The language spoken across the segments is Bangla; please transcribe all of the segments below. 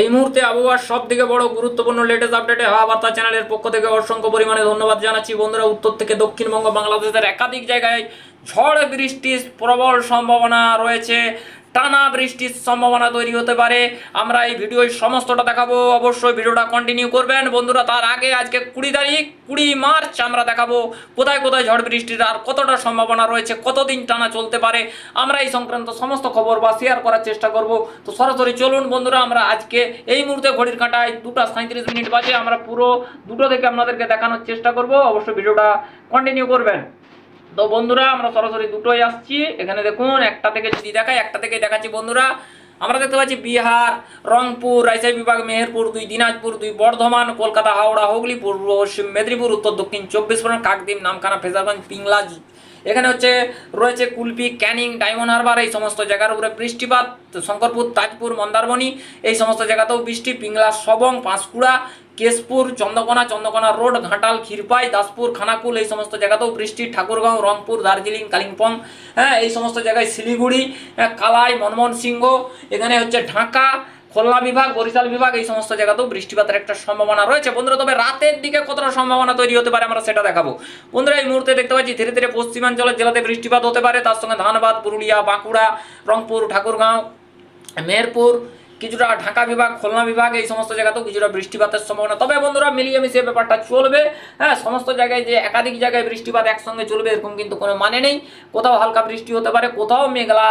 এই মুহূর্তে আবহাওয়ার সব থেকে বড় গুরুত্বপূর্ণ লেটেস্ট আপডেটে হাওয়া বার্তা চ্যানেলের পক্ষ থেকে অসংখ্য পরিমাণে ধন্যবাদ জানাচ্ছি। বন্ধুরা, উত্তর থেকে দক্ষিণবঙ্গ, বাংলাদেশের একাধিক জায়গায় ঝড় বৃষ্টির প্রবল সম্ভাবনা রয়েছে। টানা বৃষ্টির সম্ভাবনা তৈরি হতে পারে। আমরা এই ভিডিওর সমস্তটা দেখাবো। অবশ্যই ভিডিওটা কন্টিনিউ করবেন। বন্ধুরা, তার আগে আজকে কুড়ি তারিখ, কুড়ি মার্চ আমরা দেখাবো কোথায় কোথায় ঝড় বৃষ্টির আর কতটা সম্ভাবনা রয়েছে, কতদিন টানা চলতে পারে। আমরা এই সংক্রান্ত সমস্ত খবর বা শেয়ার করার চেষ্টা করব। তো সরাসরি চলুন বন্ধুরা, আমরা আজকে এই মুহূর্তে ঘড়ির কাঁটায় দুটা সাঁত্রিশ মিনিট বাজে। আমরা পুরো দুটো থেকে আপনাদেরকে দেখানোর চেষ্টা করব। অবশ্যই ভিডিওটা কন্টিনিউ করবেন। তো বন্ধুরা, আমরা সরাসরি দুটোই আসছি। এখানে দেখুন, একটা থেকে যদি দেখাই, একটা থেকে দেখাচ্ছি বন্ধুরা। আমরা দেখতে পাচ্ছি বিহার, রংপুর, রাজশাহী বিভাগ, মেহেরপুর, দুই দিনাজপুর, দুই বর্ধমান, কলকাতা, হাওড়া হুগলি পূর্ব পশ্চিম মেদিনীপুর, উত্তর দক্ষিণ চব্বিশ পরগনা, কাকদ্বীপ, নামখানা ফেজারগঞ্জ পিংলা এখানে হচ্ছে রয়েছে কুলপি ক্যানিং ডায়মন্ড হারবার এই সমস্ত জায়গার উপরে বৃষ্টিপাত শঙ্করপুর তাজপুর মন্দারমণি এই সমস্ত জায়গাতেও বৃষ্টি পিংলা সবং পাঁশকুড়া কেশপুর চন্দ্রকোনা চন্দ্রকোনা রোড ঘাটাল ক্ষীরপাই দাসপুর খানাকুল এই সমস্ত জায়গাতেও বৃষ্টি ঠাকুরগাঁও রংপুর দার্জিলিং কালিম্পং হ্যাঁ এই সমস্ত জায়গায় শিলিগুড়ি হ্যাঁ, কালাই মনমোহন সিংহ এখানে হচ্ছে ঢাকা খুলনা বিভাগ, বরিশাল বিভাগ, এই সমস্ত জায়গাতেও বৃষ্টিপাতের একটা সম্ভাবনা রয়েছে। বন্ধুরা, তবে রাতের দিকে কতটা সম্ভাবনা তৈরি হতে পারে আমরা সেটা দেখাবো। বন্ধুরা, এই মুহূর্তে দেখতে পাচ্ছি ধীরে ধীরে পশ্চিমাঞ্চলের জেলাতে বৃষ্টিপাত হতে পারে। তার সঙ্গে ধানবাদ, পুরুলিয়া, বাঁকুড়া, রংপুর, ঠাকুরগাঁও, মেহেরপুর কিছুটা ঢাকা বিভাগ, খুলনা বিভাগ, এই সমস্ত জায়গাতেও কিছুটা বৃষ্টিপাতের সম্ভাবনা। তবে বন্ধুরা মিলিয়ে মিশিয়ে ব্যাপারটা চলবে। হ্যাঁ সমস্ত জায়গায় যে একাধিক জায়গায় বৃষ্টিপাত একসঙ্গে চলবে, এরকম কিন্তু কোনো মানে নেই। কোথাও হালকা বৃষ্টি হতে পারে, কোথাও মেঘলা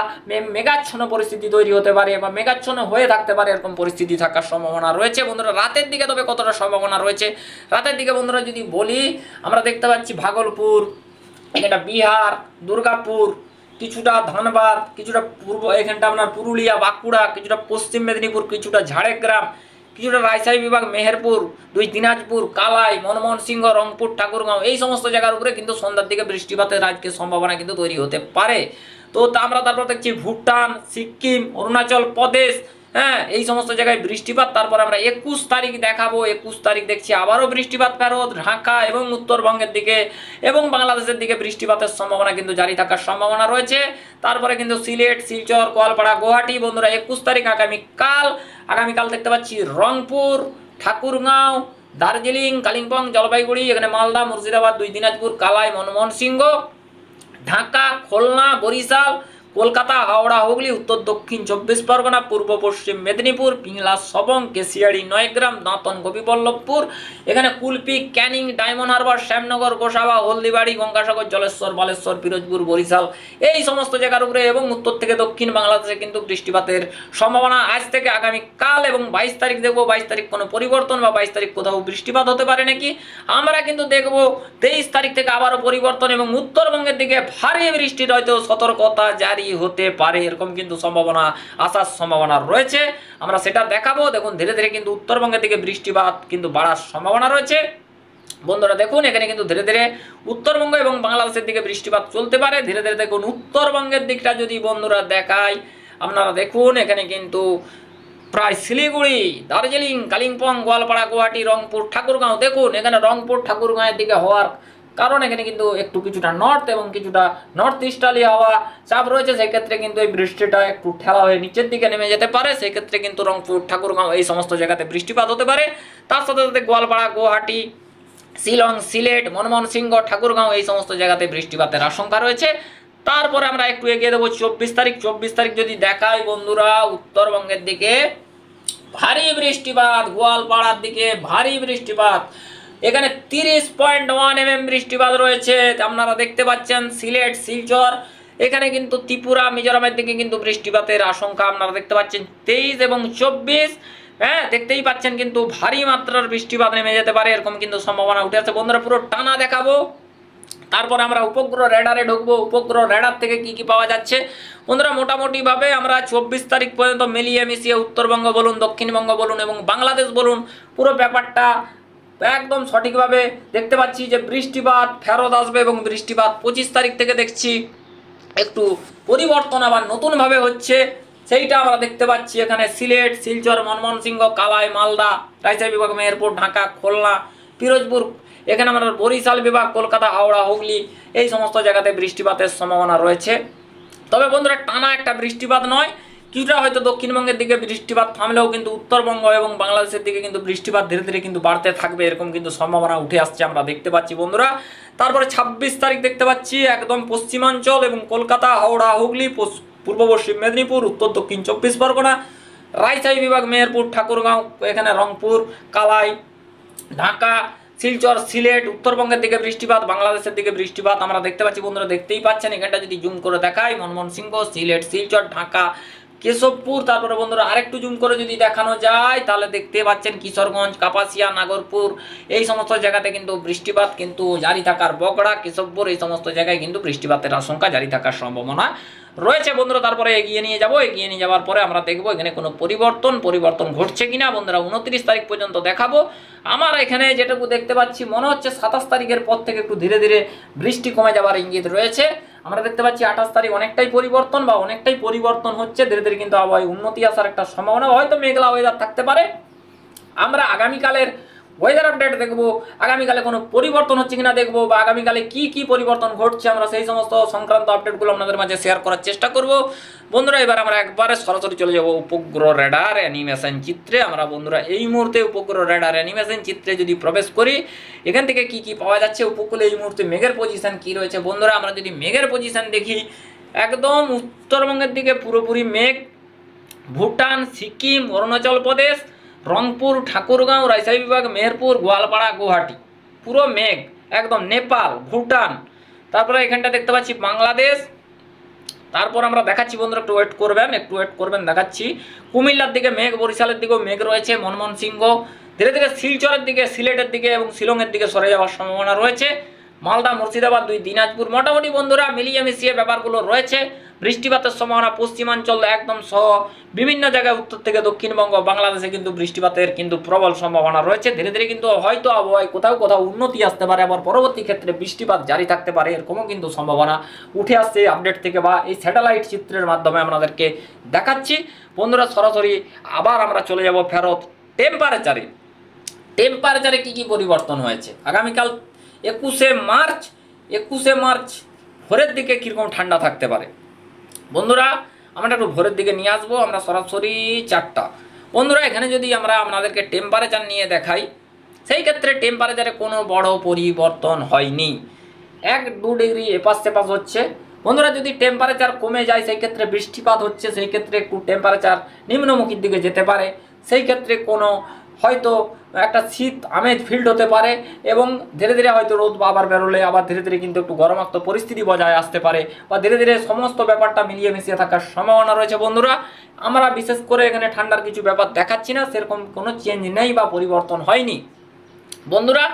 মেঘাচ্ছন্ন পরিস্থিতি তৈরি হতে পারে বা মেঘাচ্ছন্ন হয়ে থাকতে পারে, এরকম পরিস্থিতি থাকার সম্ভাবনা রয়েছে। বন্ধুরা, রাতের দিকে তবে কতটা সম্ভাবনা রয়েছে? রাতের দিকে বন্ধুরা, যদি বলি, আমরা দেখতে পাচ্ছি ভাগলপুর, এখানটা বিহার, দুর্গাপুর কিছুটা ধানবাদ, কিছুটা পূর্ব এখানটা আপনার পুরুলিয়া, বাঁকুড়া, কিছুটা পশ্চিম মেদিনীপুর, কিছুটা ঝাড়গ্রাম, কিছুটা রাজশাহী বিভাগ, মেহেরপুর, দুই দিনাজপুর, কালাই মনমোহন সিংহ রংপুর, ঠাকুরগাঁও, এই সমস্ত জায়গার উপরে কিন্তু সন্ধ্যার দিকে বৃষ্টিপাতের আজকে সম্ভাবনা কিন্তু তৈরি হতে পারে। তো তা আমরা তারপর দেখছি ভুটান, সিকিম, অরুণাচল প্রদেশ হ্যাঁ এই সমস্ত জায়গায় বৃষ্টিপাত, তারপর আমরা একুশ তারিখ দেখাবো, একুশ তারিখ দেখছি আবারও বৃষ্টিপাত ফেরত, ঢাকা এবং উত্তরবঙ্গের দিকে এবং বাংলাদেশের দিকে বৃষ্টিপাতের সম্ভাবনা কিন্তু জারি থাকার সম্ভাবনা রয়েছে। তারপরে কিন্তু সিলেট, শিলচর, গোয়ালপাড়া, গুয়াহাটি, বন্ধুরা, একুশ তারিখ আগামীকাল আগামীকাল দেখতে পাচ্ছি রংপুর, ঠাকুরগাঁও, দার্জিলিং, কালিম্পং, জলপাইগুড়ি, এখানে মালদা, মুর্শিদাবাদ, দুই দিনাজপুর, কালাই, মনমোহন সিংহ, ঢাকা, খুলনা, বরিশাল কলকাতা, হাওড়া, হুগলি, উত্তর, দক্ষিণ, চব্বিশ পরগনা, পূর্ব, পশ্চিম মেদিনীপুর, পিংলা, সবং, কেশিয়াড়ি, নয়গ্রাম, দাঁতন, গোপীবল্লভপুর, এখানে কুলপি, ক্যানিং, ডায়মন্ড হারবার, শ্যামনগর, গোসাবা, হলদিবাড়ি, গঙ্গাসাগর, জলেশ্বর, বালেশ্বর, পিরোজপুর, বরিশাল, এই সমস্ত জায়গার উপরে এবং উত্তর থেকে দক্ষিণ বাংলাদেশে কিন্তু বৃষ্টিপাতের সম্ভাবনা আজ থেকে আগামী কাল এবং বাইশ তারিখ দেখব, বাইশ তারিখ কোনো পরিবর্তন বা বাইশ তারিখ কোথাও বৃষ্টিপাত হতে পারে নাকি? আমরা কিন্তু দেখব তেইশ তারিখ থেকে আবারও পরিবর্তন এবং উত্তরবঙ্গের দিকে ভারী বৃষ্টির হয়তো সতর্কতা জারি হতে পারে, এরকম কিন্তু সম্ভাবনা আসার সম্ভাবনা রয়েছে। আমরা সেটা দেখাবো। দেখুন, ধীরে ধীরে কিন্তু উত্তরবঙ্গের দিকে বৃষ্টিপাত কিন্তু বাড়ার সম্ভাবনা রয়েছে। বন্ধুরা, দেখুন, এখানে কিন্তু ধীরে ধীরে উত্তরবঙ্গ এবং বাংলাদেশের দিকে বৃষ্টিপাত চলতে পারে। ধীরে ধীরে দেখুন, উত্তরবঙ্গের দিকটা যদি বন্ধুরা দেখায় আপনারা দেখুন, এখানে কিন্তু প্রায় শিলিগুড়ি, দার্জিলিং, কালিম্পং, গোয়ালপাড়া, গুয়াহাটি, রংপুর, ঠাকুরগাঁও, দেখুন, এখানে রংপুর ঠাকুরগাঁয়ের দিকে হওয়ার কারণ এখানে কিন্তু একটু কিছুটা নর্থ এবং কিছুটা নর্থ ইস্টালি হাওয়া চাপ রয়েছে, সেক্ষেত্রে কিন্তু এই বৃষ্টিটা একটু ঠেলা হয়ে নিচের দিকে নেমে যেতে পারে, সেক্ষেত্রে কিন্তু রংপুর, ঠাকুরগাঁও এই সমস্ত জায়গাতে বৃষ্টিপাত হতে পারে। তার সাথে সাথে গোয়ালপাড়া, গুয়াহাটি, শিলং, সিলেট মনমোহন সিংহ ঠাকুরগাঁও এই সমস্ত জায়গাতে বৃষ্টিপাতের আশঙ্কা রয়েছে। তারপরে আমরা একটু এগিয়ে দেবো চব্বিশ তারিখ। চব্বিশ তারিখ যদি দেখাই বন্ধুরা, উত্তরবঙ্গের দিকে ভারী বৃষ্টিপাত, গোয়ালপাড়ার দিকে ভারী বৃষ্টিপাত। এখানে তিরিশ পয়েন্ট ওয়ান এম এম বৃষ্টিপাত রয়েছে। আপনারা দেখতে পাচ্ছেন সিলেট, শিলচর, এখানে কিন্তু ত্রিপুরা, মিজোরামের দিকে কিন্তু বৃষ্টিপাতের আশঙ্কা আপনারা দেখতে পাচ্ছেন। তেইশ এবং চব্বিশ হ্যাঁ দেখতেই পাচ্ছেন কিন্তু ভারী মাত্রার বৃষ্টিপাত নেমে যেতে পারে, এরকম কিন্তু সম্ভাবনা উঠে আছে বন্ধুরা, পুরো টানা দেখাবো। তারপরে আমরা উপগ্রহ রেডারে ঢুকবো। উপগ্রহ রেডার থেকে কি কি পাওয়া যাচ্ছে? বন্ধুরা, মোটামুটিভাবে আমরা চব্বিশ তারিখ পর্যন্ত মিলিয়ে মিশিয়ে উত্তরবঙ্গ বলুন, দক্ষিণবঙ্গ বলুন এবং বাংলাদেশ বলুন, পুরো ব্যাপারটা একদম সঠিকভাবে দেখতে পাচ্ছি যে বৃষ্টিপাত ফেরত আসবে এবং বৃষ্টিপাত পঁচিশ তারিখ থেকে দেখছি একটু পরিবর্তন আবার নতুনভাবে হচ্ছে। সেইটা আমরা দেখতে পাচ্ছি এখানে সিলেট, শিলচর মনমোহনসিংহ কালাই, মালদা, রাজশাহী বিভাগ, মেহেরপুর, ঢাকা, খুলনা, পিরোজপুর, এখানে আমরা বরিশাল বিভাগ, কলকাতা, হাওড়া, হুগলি, এই সমস্ত জায়গাতে বৃষ্টিপাতের সম্ভাবনা রয়েছে। তবে বন্ধুরা, টানা একটা বৃষ্টিপাত নয় কিছুটা হয়তো দক্ষিণবঙ্গের দিকে বৃষ্টিপাত থামলেও কিন্তু উত্তরবঙ্গ এবং বাংলাদেশের দিকে কিন্তু বৃষ্টিপাত ধীরে ধীরে কিন্তু বাড়তে থাকবে, এরকম কিন্তু সম্ভাবনা উঠে আসছে আমরা দেখতে পাচ্ছি বন্ধুরা। তারপরে ছাব্বিশ তারিখ দেখতে পাচ্ছি একদম পশ্চিমাঞ্চল এবং কলকাতা, হাওড়া, হুগলি পূর্ব পশ্চিম মেদিনীপুর, উত্তর দক্ষিণ চব্বিশ পরগনা রায়চাই বিভাগ, মেহেরপুর, ঠাকুরগাঁও, এখানে রংপুর, কালাই, ঢাকা, শিলচর, সিলেট, উত্তরবঙ্গের দিকে বৃষ্টিপাত, বাংলাদেশের দিকে বৃষ্টিপাত আমরা দেখতে পাচ্ছি বন্ধুরা, দেখতেই পাচ্ছেন, এখানটা যদি জুম করে দেখাই, মনমোহন সিংহ, সিলেট, শিলচর, ঢাকা কেশবপুর, তারপরে বন্ধুরা আরেকটু জুম করে যদি দেখানো যায়, তাহলে দেখতে পাচ্ছেন কিশোরগঞ্জ, কাপাসিয়া, নাগরপুর, এই সমস্ত জায়গাতে কিন্তু বৃষ্টিপাত কিন্তু জারি থাকার বকড়া, কেশবপুর, এই সমস্ত জায়গায় কিন্তু বৃষ্টিপাতের আশঙ্কা জারি থাকার সম্ভাবনা রয়েছে। বন্ধুরা, তারপরে এগিয়ে নিয়ে যাব। এগিয়ে নিয়ে যাওয়ার পরে আমরা দেখব এখানে কোনো পরিবর্তন পরিবর্তন ঘটছে কিনা। বন্ধুরা, উনত্রিশ তারিখ পর্যন্ত দেখাবো। আমার এখানে যেটুকু দেখতে পাচ্ছি, মনে হচ্ছে সাতাশ তারিখের পর থেকে একটু ধীরে ধীরে বৃষ্টি কমে যাওয়ার ইঙ্গিত রয়েছে। আমরা দেখতে পাচ্ছি আঠাশ তারিখ অনেকটাই পরিবর্তন বা অনেকটাই পরিবর্তন হচ্ছে। ধীরে ধীরে কিন্তু আবহাওয়ায় উন্নতি আসার একটা সম্ভাবনা, হয়তো মেঘলা ওয়েদার থাকতে পারে। আমরা আগামীকালের ওয়েদার আপডেট দেখব, আগামীকালে কোনো পরিবর্তন হচ্ছে কিনা দেখব, বা আগামীকালে কি কি পরিবর্তন ঘটছে, আমরা সেই সমস্ত সংক্রান্ত আপডেটগুলো আপনাদের মাঝে শেয়ার করার চেষ্টা করব। বন্ধুরা, এবার আমরা একবারে সরাসরি চলে যাব উপগ্রহ রেডার অ্যানিমেশন চিত্রে। আমরা বন্ধুরা, এই মুহূর্তে উপগ্রহ রেডার অ্যানিমেশন চিত্রে যদি প্রবেশ করি, এখান থেকে কি কি পাওয়া যাচ্ছে উপকূলে, এই মুহূর্তে মেঘের পজিশন কি রয়েছে? বন্ধুরা, আমরা যদি মেঘের পজিশন দেখি, একদম উত্তরবঙ্গের দিকে পুরোপুরি মেঘ, ভুটান, সিকিম, অরুণাচল প্রদেশ রংপুর, ঠাকুরগাঁও, রাজশাহী বিভাগ, মেহেরপুর, গোয়ালপাড়া, গুয়াহাটি। পুরো মেঘ, একদম নেপাল, ভুটান। তারপরে এখানটা দেখতে পাচ্ছি বাংলাদেশ। তারপর আমরা দেখাচ্ছি বন্ধুরা, একটু ওয়েট করবেন, একটু ওয়েট করবেন, দেখাচ্ছি। কুমিল্লার দিকে মেঘ, বরিশালের দিকেও মেঘ রয়েছে মনমোহন সিংহ ধীরে ধীরে শিলচরের দিকে, সিলেটের দিকে এবং শিলংয়ের দিকে সরে যাওয়ার সম্ভাবনা রয়েছে। মালদা, মুর্শিদাবাদ, দুই দিনাজপুর। মোটামুটি বন্ধুরা, মিলিয়ে মিশিয়ে ব্যাপারগুলো রয়েছে। বৃষ্টিপাতের সম্ভাবনা পশ্চিমাঞ্চল একদম সহ বিভিন্ন জায়গায় উত্তর থেকে দক্ষিণবঙ্গ, বাংলাদেশে কিন্তু বৃষ্টিপাতের কিন্তু প্রবল সম্ভাবনা রয়েছে। ধীরে ধীরে কিন্তু হয়তো আবহাওয়ায় কোথাও কোথাও উন্নতি আসতে পারে, আবার পরবর্তী ক্ষেত্রে বৃষ্টিপাত জারি থাকতে পারে, এরকমও কিন্তু সম্ভাবনা উঠে আসছে আপডেট থেকে বা এই স্যাটেলাইট চিত্রের মাধ্যমে আপনাদেরকে দেখাচ্ছি। বন্ধুরা, সরাসরি আবার আমরা চলে যাব ফেরত টেম্পারেচারে টেম্পারেচারে কি কি পরিবর্তন হয়েছে? আগামীকাল একুশে মার্চ একুশে মার্চ ভোরের দিকে কীরকম ঠান্ডা থাকতে পারে? বন্ধুরা, আমরা একটু ভোরের দিকে নিয়ে আসব, আমরা সরাসরি চারটা। বন্ধুরা, এখানে যদি আমরা আপনাদেরকে টেম্পারেচার নিয়ে দেখাই, সেই ক্ষেত্রে টেম্পারেচারে কোনো বড় পরিবর্তন হয়নি। এক দু ডিগ্রি এপাশ সেপাশ হচ্ছে। বন্ধুরা, যদি টেম্পারেচার কমে যায়, সেই ক্ষেত্রে বৃষ্টিপাত হচ্ছে, সেই ক্ষেত্রে একটু টেম্পারেচার নিম্নমুখীর দিকে যেতে পারে। সেই ক্ষেত্রে কোনো হয়তো একটা শীত, আমেজ ফিল্ড হতে পারে এবং ধীরে ধীরে হয়তো রোদ আবার বেরোলে, আবার ধীরে ধীরে কিন্তু একটু গরমাক্ত পরিস্থিতি বজায় আসতে পারে বা ধীরে ধীরে সমস্ত ব্যাপারটা মিলিয়ে মিশিয়ে থাকার সম্ভাবনা রয়েছে। বন্ধুরা, আমরা বিশেষ করে এখানে ঠান্ডার কিছু ব্যাপার দেখাচ্ছি না, সেরকম কোনো চেঞ্জ নেই বা পরিবর্তন হয়নি। বন্ধুরা,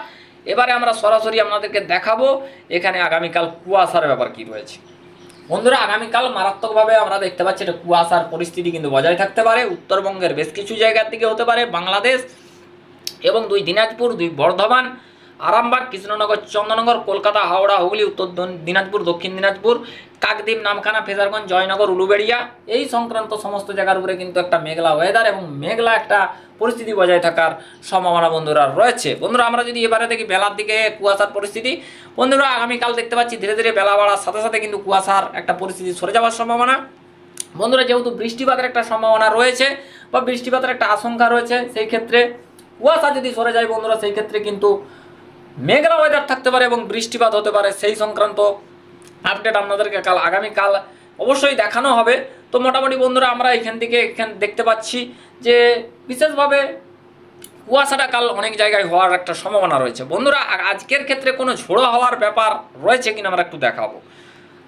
এবারে আমরা সরাসরি আপনাদেরকে দেখাবো এখানে আগামীকাল কুয়াশার ব্যাপার কি রয়েছে। বন্ধুরা, আগামীকাল মারাত্মকভাবে আমরা দেখতে পাচ্ছি এটা কুয়াশার পরিস্থিতি কিন্তু বজায় থাকতে পারে। উত্তরবঙ্গের বেশ কিছু জায়গার দিকে হতে পারে বাংলাদেশ এবং দুই দিনাজপুর, দুই বর্ধমান। আরামবাগ, কৃষ্ণনগর, চন্দননগর, কলকাতা, হাওড়া, হুগলি, উত্তর দিনাজপুর, দক্ষিণ দিনাজপুর, কাকদ্বীপ, নামখানা, ফেজারগঞ্জ, জয়নগর, উলুবেড়িয়া এই সংক্রান্ত সমস্ত জায়গার উপরে কিন্তু একটা মেঘলা ওয়েদার এবং মেঘলা একটা পরিস্থিতি বজায় থাকার সম্ভাবনা বন্ধুরা রয়েছে। বন্ধুরা, আমরা যদি এবারে দেখি বেলার দিকে কুয়াশার পরিস্থিতি, বন্ধুরা, আগামীকাল দেখতে পাচ্ছি ধীরে ধীরে বেলা বাড়ার সাথে সাথে কিন্তু কুয়াশার একটা পরিস্থিতি সরে যাওয়ার সম্ভাবনা। বন্ধুরা, যেহেতু বৃষ্টিপাতের একটা সম্ভাবনা রয়েছে বা বৃষ্টিপাতের একটা আশঙ্কা রয়েছে, সেই ক্ষেত্রে কুয়াশা যদি সরে যায় বন্ধুরা, সেই ক্ষেত্রে কিন্তু মেঘলা ওয়েদার থাকতে পারে এবং বৃষ্টিপাত হতে পারে, সেই সংক্রান্ত আপডেট আপনাদেরকে কাল আগামীকাল অবশ্যই দেখানো হবে। তো মোটামুটি বন্ধুরা, আমরা এখান থেকে এখান দেখতে পাচ্ছি যে বিশেষভাবে কুয়াশাটা কাল অনেক জায়গায় হওয়ার একটা সম্ভাবনা রয়েছে। বন্ধুরা আজকের ক্ষেত্রে কোনো ঝোড়ো হওয়ার ব্যাপার রয়েছে কিনা আমরা একটু দেখাবো।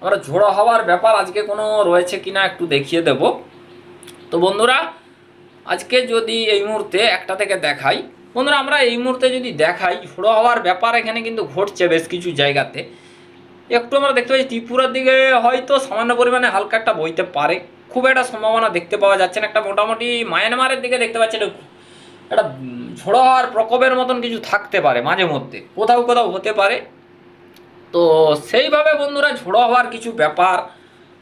আমরা ঝোড়ো হওয়ার ব্যাপার আজকে কোনো রয়েছে কিনা একটু দেখিয়ে দেব। তো বন্ধুরা, আজকে যদি এই মুহূর্তে একটা থেকে দেখাই বন্ধুরা, আমরা এই মুহূর্তে যদি দেখাই ঝোড়ো হওয়ার ব্যাপার এখানে কিন্তু ঘটছে বেশ কিছু জায়গাতে। একটু আমরা দেখতে পাচ্ছি, ত্রিপুরার দিকে হয়তো সামান্য পরিমাণে হালকা একটা বইতে পারে। খুব একটা সম্ভাবনা দেখতে পাওয়া যাচ্ছে না। একটা মোটামুটি মায়ানমারের দিকে দেখতে পাচ্ছি একটা ঝোড়ো হওয়ার প্রকোপের মতন কিছু থাকতে পারে মাঝে মধ্যে। কোথাও কোথাও হতে পারে। তো সেইভাবে বন্ধুরা ঝোড়ো হওয়ার কিছু ব্যাপার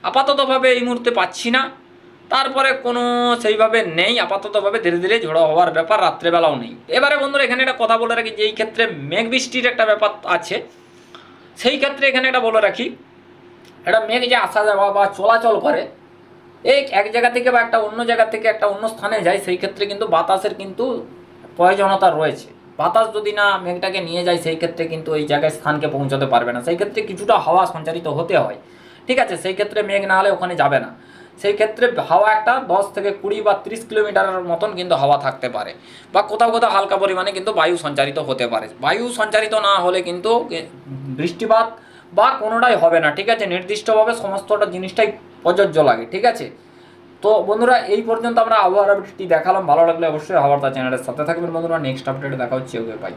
আপাততভাবে এই মুহূর্তে পাচ্ছি না। তারপরে কোনো সেইভাবে নেই, আপাততভাবে ধীরে ধীরে ঝোড়ো হওয়ার ব্যাপার, রাত্রেবেলাও নেই। এবারে বন্ধুরা, এখানে একটা কথা বলে রাখি যে এই ক্ষেত্রে মেঘ বৃষ্টির একটা ব্যাপার আছে, সেই ক্ষেত্রে এখানে একটা বলে রাখি, একটা মেঘ যে আসা যাওয়া বা চলাচল করে এই এক জায়গা থেকে বা একটা অন্য জায়গা থেকে একটা অন্য স্থানে যায়, সেই ক্ষেত্রে কিন্তু বাতাসের কিন্তু প্রয়োজনীয়তা রয়েছে। বাতাস যদি না মেঘটাকে নিয়ে যায়, সেই ক্ষেত্রে কিন্তু ওই জায়গায় স্থানকে পৌঁছাতে পারবে না। সেই ক্ষেত্রে কিছুটা হাওয়া সঞ্চারিত হতে হয়। ঠিক আছে, সেই ক্ষেত্রে মেঘ না হলে ওখানে যাবে না। সেই ক্ষেত্রে হাওয়া একটা দশ থেকে কুড়ি বা ত্রিশ কিলোমিটারের মতন কিন্তু হাওয়া থাকতে পারে। বা কোথাও কোথাও হালকা পরিমাণে কিন্তু বায়ু সঞ্চারিত হতে পারে। বায়ু সঞ্চারিত না হলে কিন্তু বৃষ্টিপাত বা কোনোটাই হবে না, ঠিক আছে? নির্দিষ্টভাবে সমস্তটা জিনিসটাই প্রযোজ্য লাগে, ঠিক আছে? তো বন্ধুরা, এই পর্যন্ত আমরা আবহাওয়ার আপডেটটি দেখালাম। ভালো লাগলে অবশ্যই আবার তার চ্যানেলের সাথে থাকবেন বন্ধুরা। নেক্সট আপডেটে দেখা হচ্ছে। Okay bye